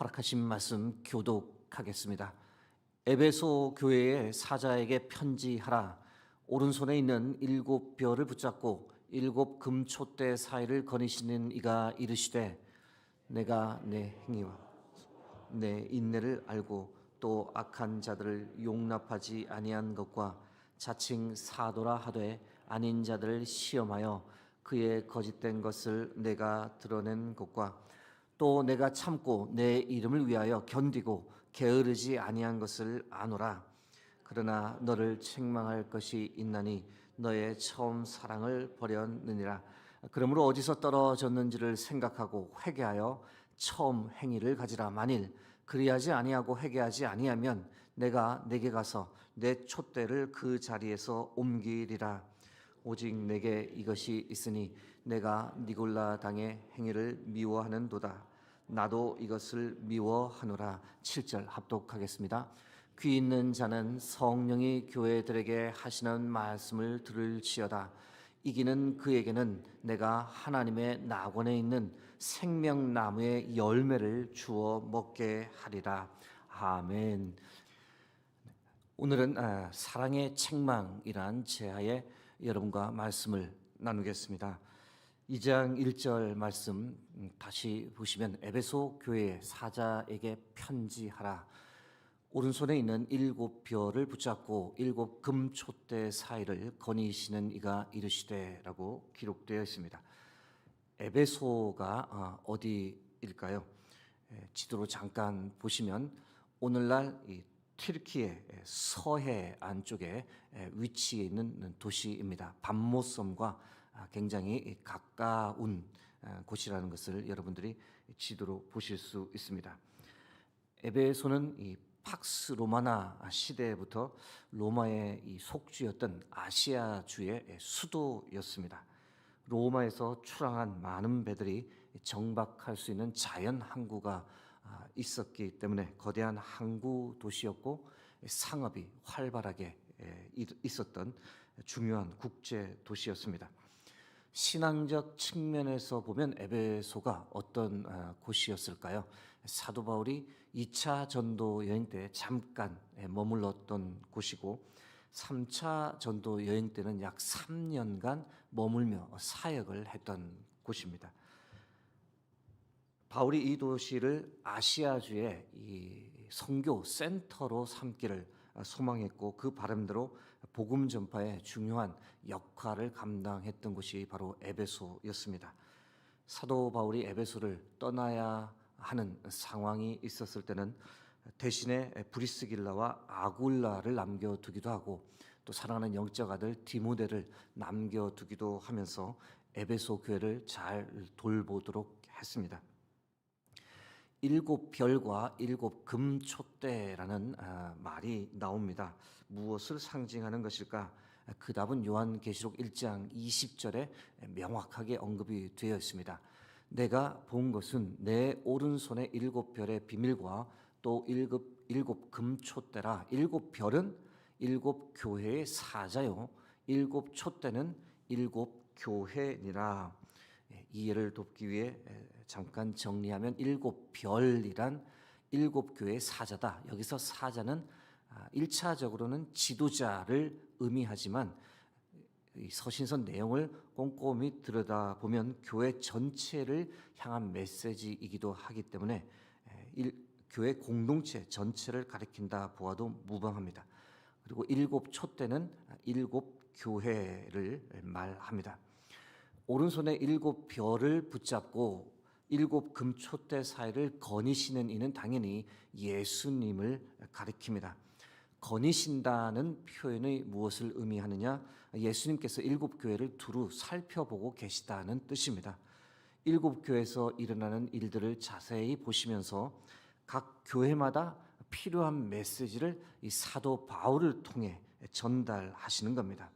허락하신 말씀 교독하겠습니다. 에베소 교회의 사자에게 편지하라. 오른손에 있는 일곱 별을 붙잡고 일곱 금촛대 사이를 거니시는 이가 이르시되 내가 내 행위와 내 인내를 알고 또 악한 자들을 용납하지 아니한 것과 자칭 사도라 하되 아닌 자들을 시험하여 그의 거짓된 것을 내가 드러낸 것과 또 내가 참고 내 이름을 위하여 견디고 게으르지 아니한 것을 아노라. 그러나 너를 책망할 것이 있나니 너의 처음 사랑을 버렸느니라. 그러므로 어디서 떨어졌는지를 생각하고 회개하여 처음 행위를 가지라 만일 그리하지 아니하고 회개하지 아니하면 내가 내게 가서 내 촛대를 그 자리에서 옮기리라. 오직 내게 이것이 있으니 내가 니골라 당의 행위를 미워하는도다 나도 이것을 미워하노라 7절 합독하겠습니다 귀 있는 자는 성령이 교회들에게 하시는 말씀을 들을지어다 이기는 그에게는 내가 하나님의 낙원에 있는 생명나무의 열매를 주어 먹게 하리라. 아멘. 오늘은 아, 사랑의 책망이란 제하에 여러분과 말씀을 나누겠습니다. 2장 1절 말씀 음, 다시 보시면 에베소 교회 사자에게 편지하라. 오른손에 있는 일곱 별을 붙잡고 일곱 금촛대 사이를 거니시는 이가 이르시되라고 기록되어 있습니다. 에베소가 어, 어디일까요? 에, 지도로 잠깐 보시면 오늘날 이 튀르키의 서해 안쪽에 에, 위치해 있는 도시입니다. 밤모섬과 아, 굉장히 가까운 아, 곳이라는 것을 여러분들이 지도로 보실 수 있습니다. 에베소는 이 팍스 로마나 시대부터 로마의 이 속주였던 아시아 주의 수도였습니다. 로마에서 출항한 많은 배들이 정박할 수 있는 자연 항구가 아, 있었기 때문에 거대한 항구 도시였고 상업이 활발하게 있었던 중요한 국제 도시였습니다. 신앙적 측면에서 보면 에베소가 어떤 아, 곳이었을까요? 사도 바울이 2차 전도 여행 때 잠깐 머물렀던 곳이고 3차 전도 여행 때는 약 3년간 머물며 사역을 했던 곳입니다. 바울이 이 도시를 아시아주의 이 선교 센터로 삼기를 소망했고 그 바람대로 복음 전파에 중요한 역할을 감당했던 곳이 바로 에베소였습니다. 사도 바울이 에베소를 떠나야 하는 상황이 있었을 때는 대신에 브리스길라와 아굴라를 남겨두기도 하고 또 사랑하는 영적 아들 디모데를 남겨두기도 하면서 에베소 교회를 잘 돌보도록 했습니다. 일곱 별과 일곱 금촛대라는 아, 말이 나옵니다. 무엇을 상징하는 것일까? 그 답은 요한계시록 1장 20절에 명확하게 언급이 되어 있습니다. 내가 본 것은 내 오른손에 일곱 별의 비밀과 또 일곱, 일곱 금촛대라. 일곱 별은 일곱 교회의 사자요. 일곱 촛대는 일곱 교회니라. 예, 이해를 돕기 위해 잠깐 정리하면 일곱 별이란 일곱 교회의 사자다. 여기서 사자는 1차적으로는 아, 지도자를 의미하지만 서신선 내용을 꼼꼼히 들여다보면 교회 전체를 향한 메시지이기도 하기 때문에 일, 교회 공동체 전체를 가리킨다 보아도 무방합니다. 그리고 일곱 촛대는 일곱 교회를 말합니다. 오른손에 일곱 별을 붙잡고 일곱 금촛대 사이를 거니시는 이는 당연히 예수님을 가리킵니다. 거니신다는 표현이 무엇을 의미하느냐? 예수님께서 일곱 교회를 두루 살펴보고 계시다는 뜻입니다. 일곱 교회에서 일어나는 일들을 자세히 보시면서 각 교회마다 필요한 메시지를 이 사도 바울을 통해 전달하시는 겁니다.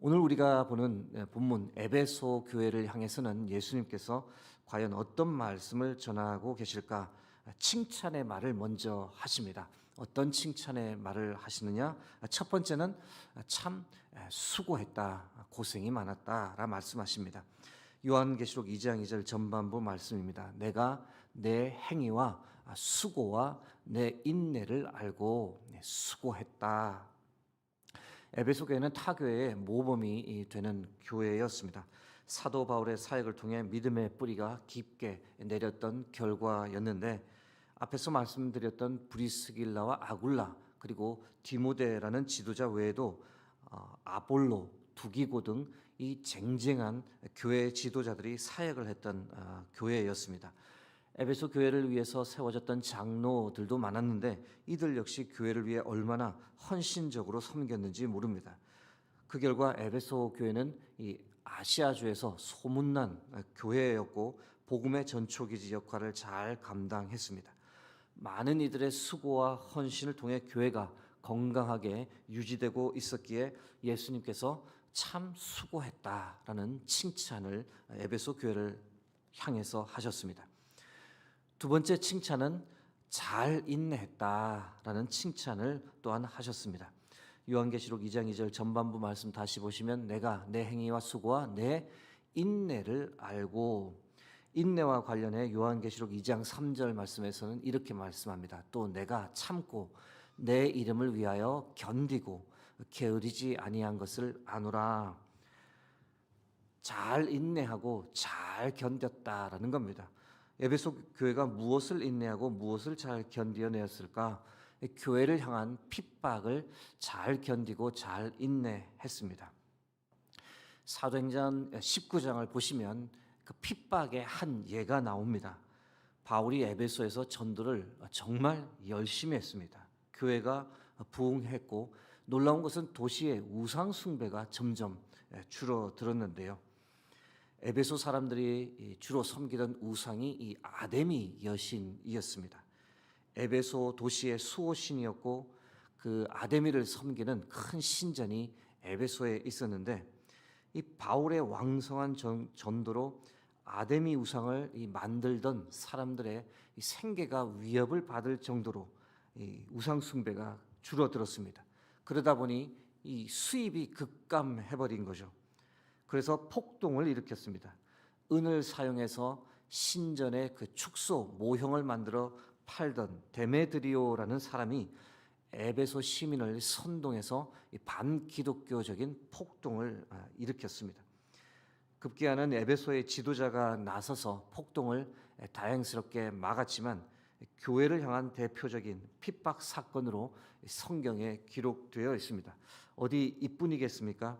오늘 우리가 보는 본문 에베소 교회를 향해서는 예수님께서 과연 어떤 말씀을 전하고 계실까? 칭찬의 말을 먼저 하십니다. 어떤 칭찬의 말을 하시느냐? 첫 번째는 참 수고했다, 고생이 많았다라 말씀하십니다. 요한계시록 2장 2절 전반부 말씀입니다. 내가 내 행위와 아, 수고와 내 인내를 알고 네, 수고했다. 에베소 교회는 타교의 모범이 되는 교회였습니다. 사도 바울의 사역을 통해 믿음의 뿌리가 깊게 내렸던 결과였는데 앞에서 말씀드렸던 브리스길라와 아굴라 그리고 디모데라는 지도자 외에도 어, 아볼로, 두기고 등 이 쟁쟁한 교회 지도자들이 사역을 했던 어, 교회였습니다. 에베소 교회를 위해서 세워졌던 장로들도 많았는데 이들 역시 교회를 위해 얼마나 헌신적으로 섬겼는지 모릅니다. 그 결과 에베소 교회는 이 아시아주에서 소문난 교회였고 복음의 전초기지 역할을 잘 감당했습니다. 많은 이들의 수고와 헌신을 통해 교회가 건강하게 유지되고 있었기에 예수님께서 참 수고했다라는 칭찬을 에베소 교회를 향해서 하셨습니다. 두 번째 칭찬은 잘 인내했다라는 칭찬을 또한 하셨습니다. 요한계시록 2장 2절 전반부 말씀 다시 보시면 내가 내 행위와 수고와 내 인내를 알고 인내와 관련해 요한계시록 2장 3절 말씀에서는 이렇게 말씀합니다. 또 내가 참고 내 이름을 위하여 견디고 게으르지 아니한 것을 아노라. 잘 인내하고 잘 견뎠다라는 겁니다. 에베소 교회가 무엇을 인내하고 무엇을 잘 견디어내었을까? 교회를 향한 핍박을 잘 견디고 잘 인내했습니다. 사도행전 19장을 보시면 그 핍박의 한 예가 나옵니다. 바울이 에베소에서 전도를 정말 열심히 했습니다. 교회가 부흥했고 놀라운 것은 도시의 우상 숭배가 점점 줄어들었는데요. 에베소 사람들이 주로 섬기던 우상이 이 아데미 여신이었습니다. 에베소 도시의 수호신이었고 그 아데미를 섬기는 큰 신전이 에베소에 있었는데 이 바울의 왕성한 전, 전도로 아데미 우상을 이 만들던 사람들의 이 생계가 위협을 받을 정도로 이 우상 숭배가 줄어들었습니다. 그러다 보니 이 수입이 급감해 버린 거죠. 그래서 폭동을 일으켰습니다. 은을 사용해서 신전의 그 축소 모형을 만들어 팔던 데메드리오라는 사람이 에베소 시민을 선동해서 반기독교적인 폭동을 아, 일으켰습니다. 급기야는 에베소의 지도자가 나서서 폭동을 다행스럽게 막았지만 교회를 향한 대표적인 핍박 사건으로 성경에 기록되어 있습니다. 어디 이뿐이겠습니까?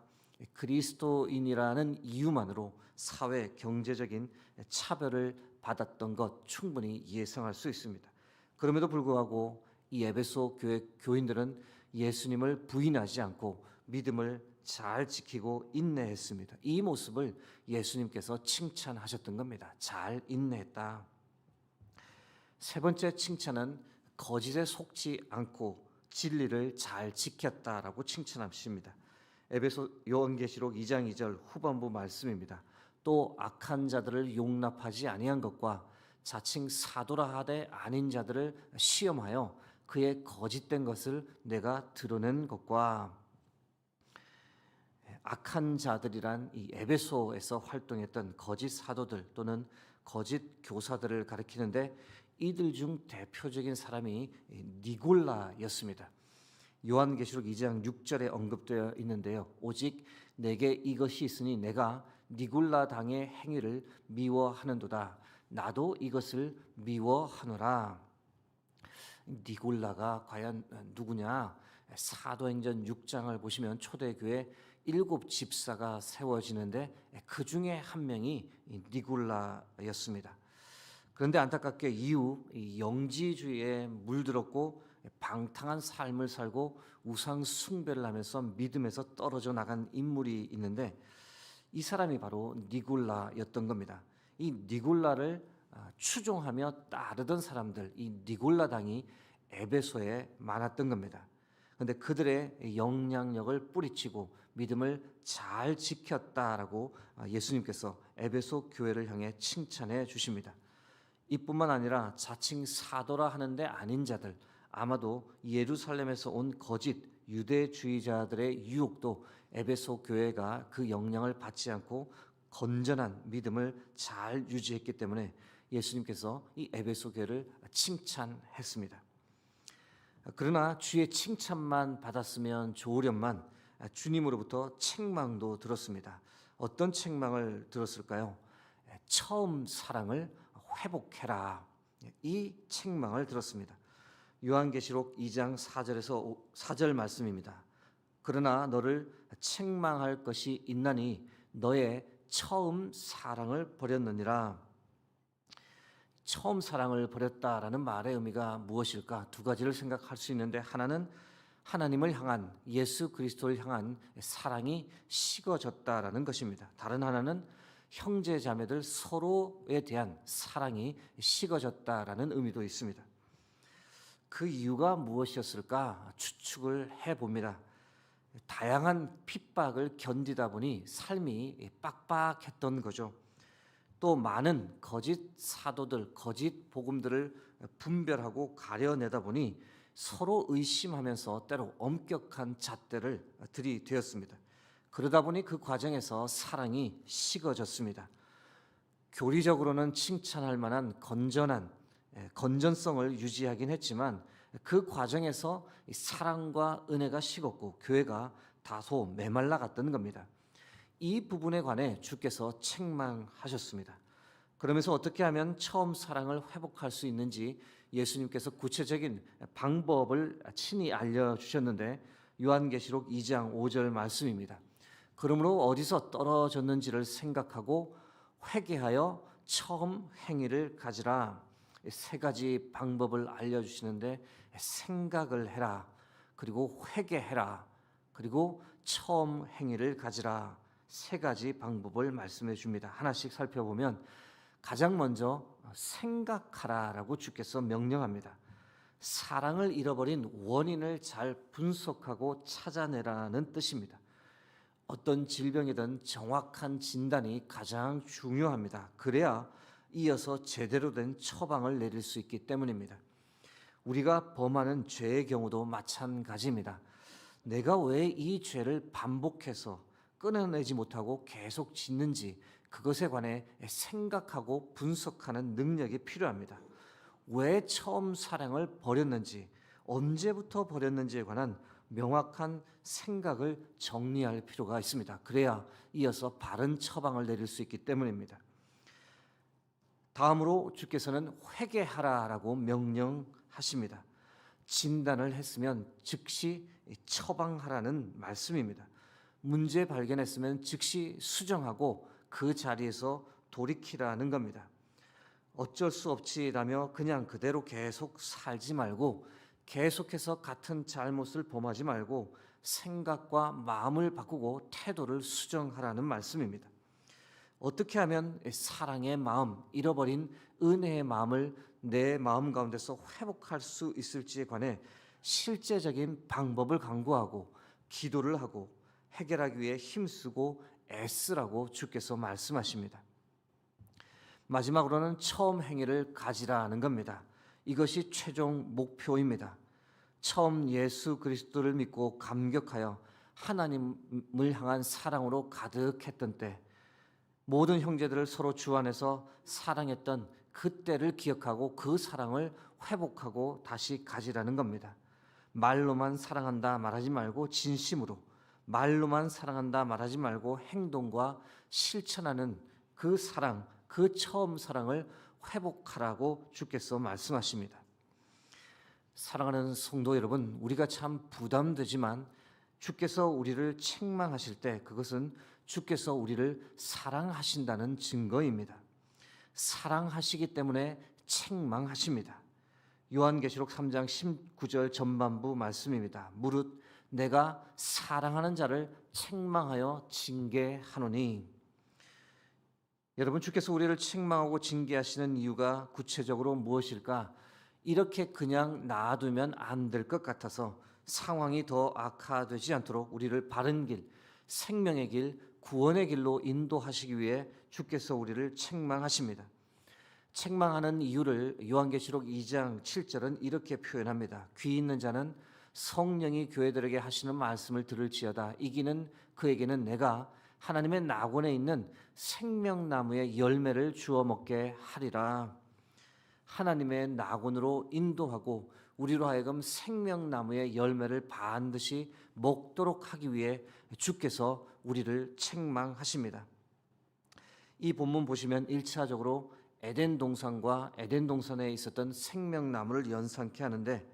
그리스도인이라는 이유만으로 사회 경제적인 차별을 받았던 것 충분히 예상할 수 있습니다. 그럼에도 불구하고 이 에베소 교회 교인들은 예수님을 부인하지 않고 믿음을 잘 지키고 인내했습니다. 이 모습을 예수님께서 칭찬하셨던 겁니다. 잘 인내했다. 세 번째 칭찬은 거짓에 속지 않고 진리를 잘 지켰다라고 칭찬하십니다. 에베소 요한계시록 2장 2절 후반부 말씀입니다. 또 악한 자들을 용납하지 아니한 것과 자칭 사도라 하되 아닌 자들을 시험하여 그의 거짓된 것을 내가 드러낸 것과 악한 자들이란 이 에베소에서 활동했던 거짓 사도들 또는 거짓 교사들을 가리키는데 이들 중 대표적인 사람이 니골라였습니다. 요한계시록 2장 6절에 언급되어 있는데요. 오직 내게 이것이 있으니 내가 니골라 당의 행위를 미워하는도다. 나도 이것을 미워하노라. 니골라가 과연 누구냐? 사도행전 6장을 보시면 초대교회 일곱 집사가 세워지는데 그 중에 한 명이 니골라였습니다. 그런데 안타깝게 이후 영지주의에 물들었고 방탕한 삶을 살고 우상 숭배를 하면서 믿음에서 떨어져 나간 인물이 있는데 이 사람이 바로 니골라였던 겁니다. 이 니골라를 아, 추종하며 따르던 사람들, 이 니골라 당이 에베소에 많았던 겁니다. 그런데 그들의 영향력을 뿌리치고 믿음을 잘 지켰다라고 아, 예수님께서 에베소 교회를 향해 칭찬해 주십니다. 이뿐만 아니라 자칭 사도라 하는데 아닌 자들 아마도 예루살렘에서 온 거짓 유대주의자들의 유혹도 에베소 교회가 그 영향을 받지 않고 건전한 믿음을 잘 유지했기 때문에 예수님께서 이 에베소 교회를 칭찬했습니다. 그러나 주의 칭찬만 받았으면 좋으련만 주님으로부터 책망도 들었습니다. 어떤 책망을 들었을까요? 처음 사랑을 회복해라. 이 책망을 들었습니다. 요한계시록 2장 4절에서 4절 말씀입니다. 그러나 너를 책망할 것이 있나니 너의 처음 사랑을 버렸느니라. 처음 사랑을 버렸다라는 말의 의미가 무엇일까? 두 가지를 생각할 수 있는데 하나는 하나님을 향한 예수 그리스도를 향한 사랑이 식어졌다라는 것입니다. 다른 하나는 형제 자매들 서로에 대한 사랑이 식어졌다라는 의미도 있습니다. 그 이유가 무엇이었을까 추측을 해 봅니다. 다양한 핍박을 견디다 보니 삶이 빡빡했던 거죠. 또 많은 거짓 사도들, 거짓 복음들을 분별하고 가려내다 보니 서로 의심하면서 때로 엄격한 잣대를 들이대었습니다. 그러다 보니 그 과정에서 사랑이 식어졌습니다. 교리적으로는 칭찬할 만한 건전한 예, 건전성을 유지하긴 했지만 그 과정에서 사랑과 은혜가 식었고 교회가 다소 메말라 갔던 겁니다. 이 부분에 관해 주께서 책망하셨습니다. 그러면서 어떻게 하면 처음 사랑을 회복할 수 있는지 예수님께서 구체적인 방법을 친히 알려주셨는데 요한계시록 2장 5절 말씀입니다. 그러므로 어디서 떨어졌는지를 생각하고 회개하여 처음 행위를 가지라. 세 가지 방법을 알려주시는데 생각을 해라. 그리고 회개해라. 그리고 처음 행위를 가지라. 세 가지 방법을 말씀해 줍니다. 하나씩 살펴보면 가장 먼저 생각하라라고 주께서 명령합니다. 사랑을 잃어버린 원인을 잘 분석하고 찾아내라는 뜻입니다. 어떤 질병이든 정확한 진단이 가장 중요합니다. 그래야 이어서 제대로 된 처방을 내릴 수 있기 때문입니다. 우리가 범하는 죄의 경우도 마찬가지입니다. 내가 왜 이 죄를 반복해서 끊어내지 못하고 계속 짓는지 그것에 관해 생각하고 분석하는 능력이 필요합니다. 왜 처음 사랑을 버렸는지, 언제부터 버렸는지에 관한 명확한 생각을 정리할 필요가 있습니다. 그래야 이어서 바른 처방을 내릴 수 있기 때문입니다. 다음으로 주께서는 회개하라라고 명령하십니다. 진단을 했으면 즉시 처방하라는 말씀입니다. 문제 발견했으면 즉시 수정하고 그 자리에서 돌이키라는 겁니다. 어쩔 수 없지라며 그냥 그대로 계속 살지 말고 계속해서 같은 잘못을 범하지 말고 생각과 마음을 바꾸고 태도를 수정하라는 말씀입니다. 어떻게 하면 사랑의 마음, 잃어버린 은혜의 마음을 내 마음 가운데서 회복할 수 있을지에 관해 실제적인 방법을 강구하고 기도를 하고 해결하기 위해 힘쓰고 애쓰라고 주께서 말씀하십니다. 마지막으로는 처음 행위를 가지라는 겁니다. 이것이 최종 목표입니다. 처음 예수 그리스도를 믿고 감격하여 하나님을 향한 사랑으로 가득했던 때 모든 형제들을 서로 주 안에서 사랑했던 그때를 기억하고 그 사랑을 회복하고 다시 가지라는 겁니다. 말로만 사랑한다 말하지 말고 진심으로 말로만 사랑한다 말하지 말고 행동과 실천하는 그 사랑, 그 처음 사랑을 회복하라고 주께서 말씀하십니다. 사랑하는 성도 여러분, 우리가 참 부담되지만 주께서 우리를 책망하실 때 그것은 주께서 우리를 사랑하신다는 증거입니다. 사랑하시기 때문에 책망하십니다. 요한계시록 3장 19절 전반부 말씀입니다. 무릇 내가 사랑하는 자를 책망하여 징계하노니 여러분 주께서 우리를 책망하고 징계하시는 이유가 구체적으로 무엇일까? 이렇게 그냥 놔두면 안 될 것 같아서 상황이 더 악화되지 않도록 우리를 바른 길, 생명의 길, 구원의 길로 인도하시기 위해 주께서 우리를 책망하십니다. 책망하는 이유를 요한계시록 2장 7절은 이렇게 표현합니다. 귀 있는 자는 성령이 교회들에게 하시는 말씀을 들을지어다 이기는 그에게는 내가 하나님의 낙원에 있는 생명나무의 열매를 주워 먹게 하리라. 하나님의 낙원으로 인도하고 우리로 하여금 생명나무의 열매를 반드시 먹도록 하기 위해 주께서 우리를 책망하십니다. 이 본문 보시면 1차적으로 에덴 동산과 에덴 동산에 있었던 생명나무를 연상케 하는데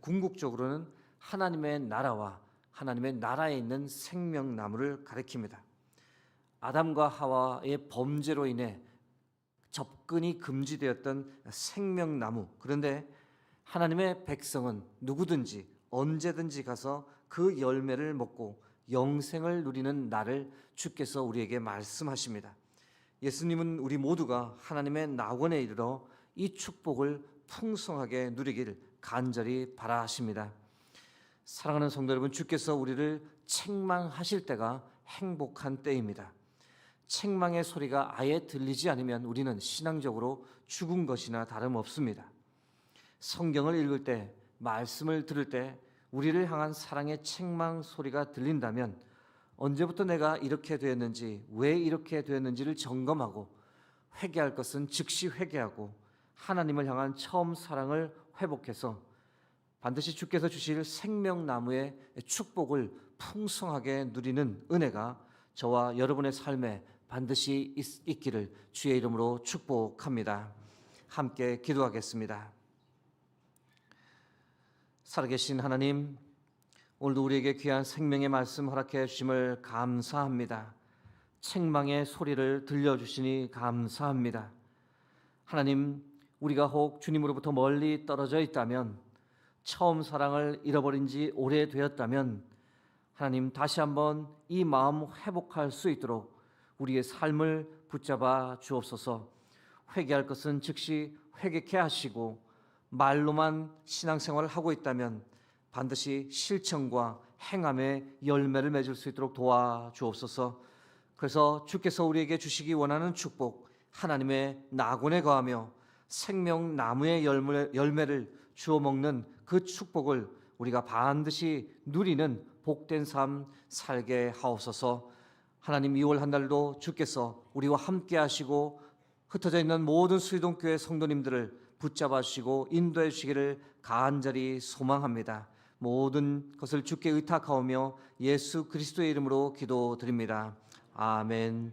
궁극적으로는 하나님의 나라와 하나님의 나라에 있는 생명나무를 가리킵니다. 아담과 하와의 범죄로 인해 접근이 금지되었던 생명나무. 그런데 하나님의 백성은 누구든지 언제든지 가서 그 열매를 먹고 영생을 누리는 날을 주께서 우리에게 말씀하십니다. 예수님은 우리 모두가 하나님의 낙원에 이르러 이 축복을 풍성하게 누리기를 간절히 바라십니다. 사랑하는 성도 여러분, 주께서 우리를 책망하실 때가 행복한 때입니다. 책망의 소리가 아예 들리지 않으면 우리는 신앙적으로 죽은 것이나 다름없습니다. 성경을 읽을 때, 말씀을 들을 때 우리를 향한 사랑의 책망 소리가 들린다면 언제부터 내가 이렇게 되었는지, 왜 이렇게 되었는지를 점검하고 회개할 것은 즉시 회개하고 하나님을 향한 처음 사랑을 회복해서 반드시 주께서 주실 생명나무의 축복을 풍성하게 누리는 은혜가 저와 여러분의 삶에 반드시 있, 있기를 주의 이름으로 축복합니다. 함께 기도하겠습니다. 살아계신 하나님, 오늘도 우리에게 귀한 생명의 말씀 허락해 주심을 감사합니다. 책망의 소리를 들려주시니 감사합니다. 하나님, 우리가 혹 주님으로부터 멀리 떨어져 있다면, 처음 사랑을 잃어버린 지 오래되었다면, 하나님 다시 한번 이 마음 회복할 수 있도록 우리의 삶을 붙잡아 주옵소서. 회개할 것은 즉시 회개케 하시고 말로만 신앙생활을 하고 있다면 반드시 실천과 행함의 열매를 맺을 수 있도록 도와 주옵소서. 그래서 주께서 우리에게 주시기 원하는 축복 하나님의 낙원에 거하며 생명 나무의 열매를 주어 먹는 그 축복을 우리가 반드시 누리는 복된 삶 살게 하옵소서. 하나님 2월 한 달도 주께서 우리와 함께 하시고 흩어져 있는 모든 수의동교회 성도님들을 붙잡아 주시고 인도해 주시기를 간절히 소망합니다. 모든 것을 주께 의탁하오며 예수 그리스도의 이름으로 기도드립니다. 아멘.